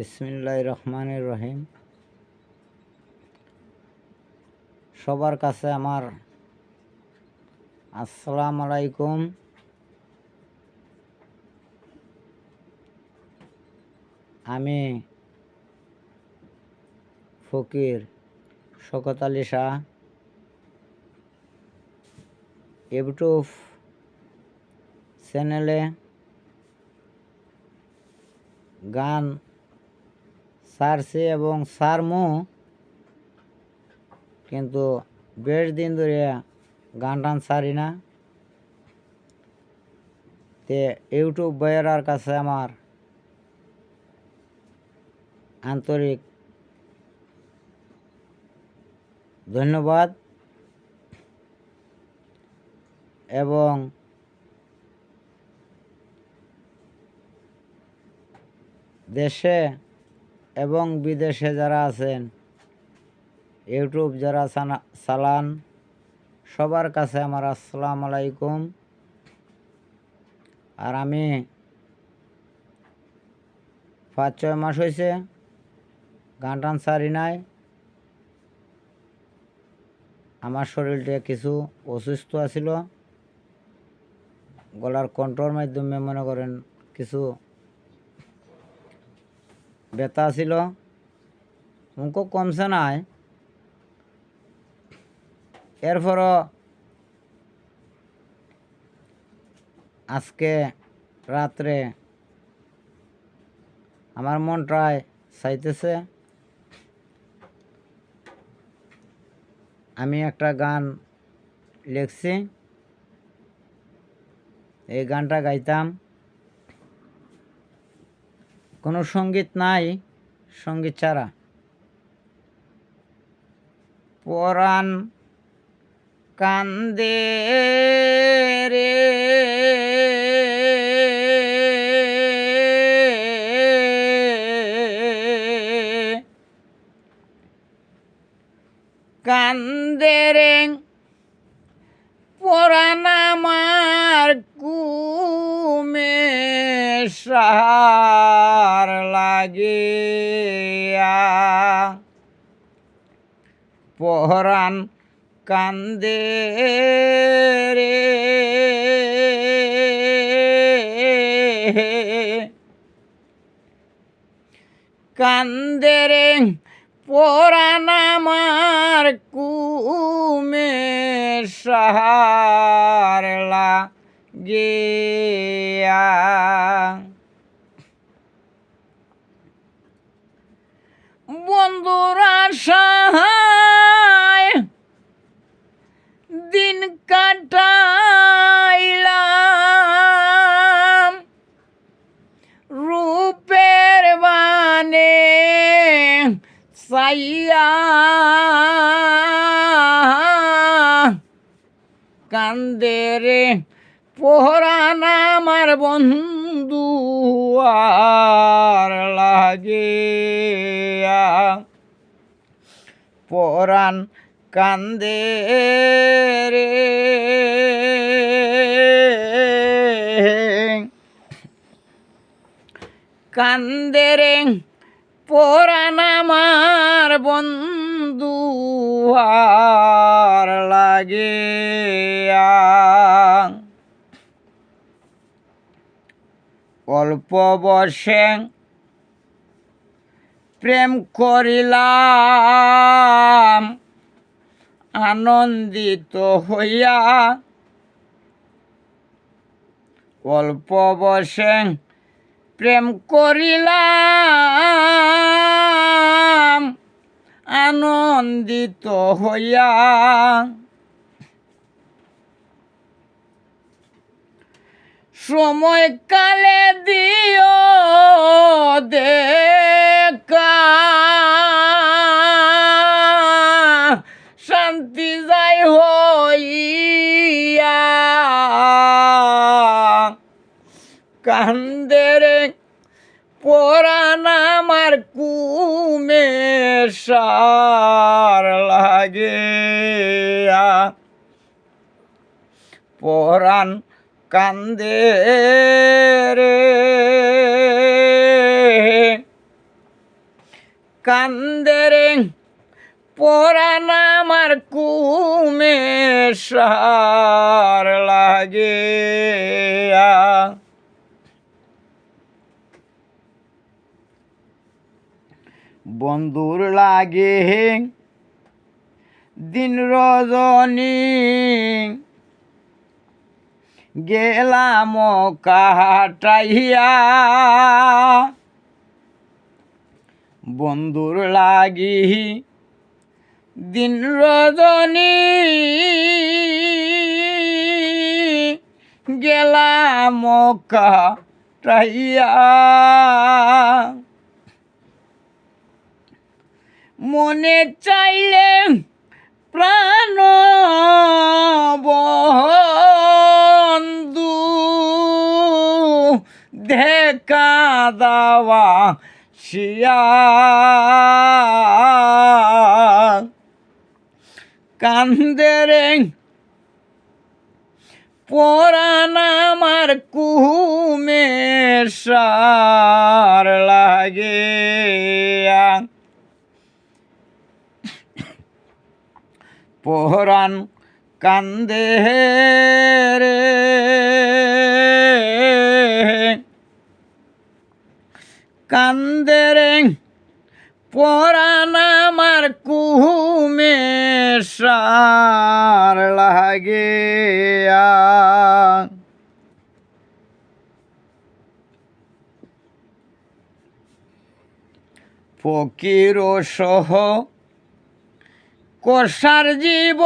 বিসমিল্লাহ রহমানুর রহিম। সবার কাছে আমার আসসালাম আলাইকুম। আমি ফকির শকত আলী শাহ, ইউটিউব চ্যানেলে গান সারছি এবং সারমু কিন্তু বেশ দিন ধরে গান টান সারি না। তে ইউটিউব বয়েরার কাছে আমার আন্তরিক ধন্যবাদ এবং দেশে এবং বিদেশে যারা আছেন, ইউটিউব যারা চালান, সবার কাছে আমার আসসালামু আলাইকুম। আর আমি পাঁচ, ছয় মাস হয়েছে গান টান সারি নাই। আমার শরীরটা কিছু অসুস্থ আছিল। গলার কণ্ঠর মাধ্যমে মনে করেন কিছু ব্যথা ছিল মুখও কমছে নাই। এরপরও আজকে রাত্রে আমার মনটায় চাইতেছে। আমি একটা গান লিখছি। এই গানটা গাইতাম। কোনো সংগীত নাই সংগীত ছাড়া। পরাণ কান্দে রে। কান্দে রে পরাণ আমার কুমে সার লাগে পরাণ কান্দে রে। কান্দে রে পরাণ আমার কুমে সাহার গিয়া বন্ধুরা সহায় দিন কাটাইলাম। রূপের বানে সাইয়া কান্দে রে। পোহরান আমার বন্ধু আর লাগে পরাণ কান্দে রে। কান্দে রে পরাণ আমার লাগে অল্প বসে প্রেম করিলাম। আনন্দিত হইয়া অল্প বসে প্রেম করিলাম। আনন্দিত হইয়া সময় কালে দিও দেখা। শান্তি যাই হইয়া। কান্দের পরাণ আমার কুমে সার লাগে পরাণ কান্দে রে। কান্দেরে পরাণ আমার কুমেশার লাগে বন্ধুর লাগে দিন রজনী গেলাম কাটাইয়া। বন্ধুর লাগি দিন রজনী। গেলাম কাটাইয়া। মনে চাইলে প্রাণ দেখা দাওয়া শিয়া কান্দেরে পরাণ আমার কুমেশার লাগে। পরাণ কান্দে রে কান্দে রে পরাণ আমার কুমেশার লাগে ফকির সহ কষার জীব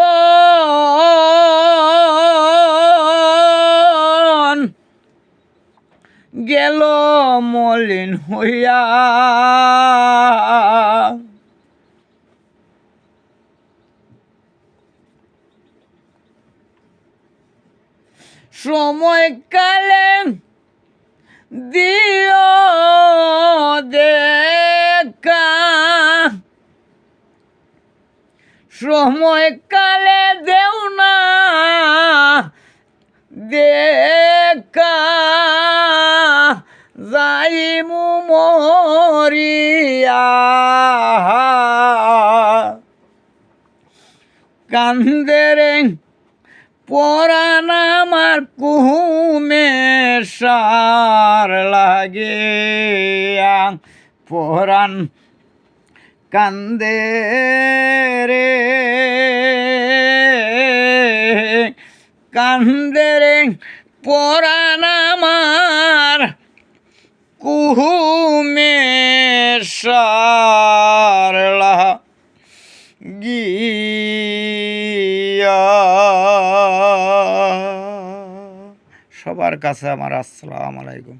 গেল মলিন হইয়া। সময় কালে কান্দেরে পরাণ আমার কুমেশার লাগে পরাণ কান্দে রে কান্দে রে পরাণ আমার কুহুমেশার সবার কাছে আমার আসসালামু আলাইকুম।